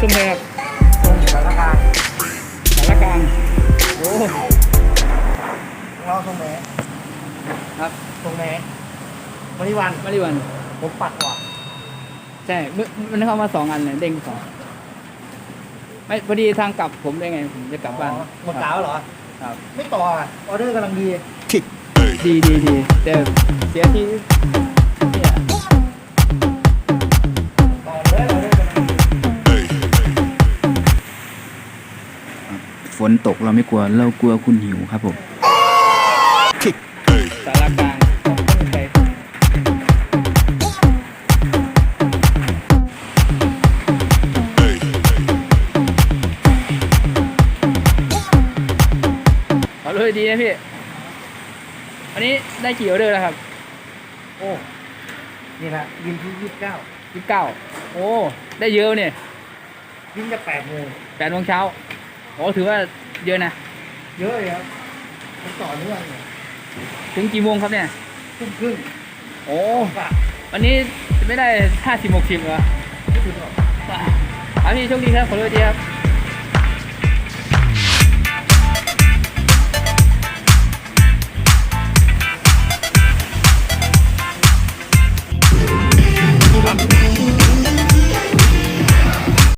คือซุ้มเลยครับตรงสารกลางสารกลางโอ้เราตรงไหนครับตรงไหนวันนี้วันมาริวันผมปัดว่ะใช่เมื่อมันเข้ามาสองอันเลยเด้งสองไม่พอดีทางกลับผมได้ไงผมจะกลับบ้านอ๋อหมดกาวเหรอครับ ไม่ต่ออะออเดอร์กำลังดี ดีดีดีแต่เสียที่ ฝนตกเราไม่กลัวเรากลัวคุณหิวครับผมสารกลางของคนไทยขอเลยดีนะพี่ อันนี้ได้กี่ออเดอร์แล้วครับโอ้ นี่แหละยินที่ยี่สิบเก้ายี่สิบเก้าโอ้ ได้เยอะเนี่ยยินจะแปดโมงแปดโมงเช้า โอ้ถือว่าเยอะนะ เยอะเลยครับผมต่อเนื่องเนี่ยถึงกี่โมงครับเนี่ย ทุ่มครึ่งโอ้ฝากวันนี้จะไม่ได้ห้าสิบหกสิบเหรอไม่ถึงหรอก ครับพี่โชคดีครับ ขอโทษทีครับ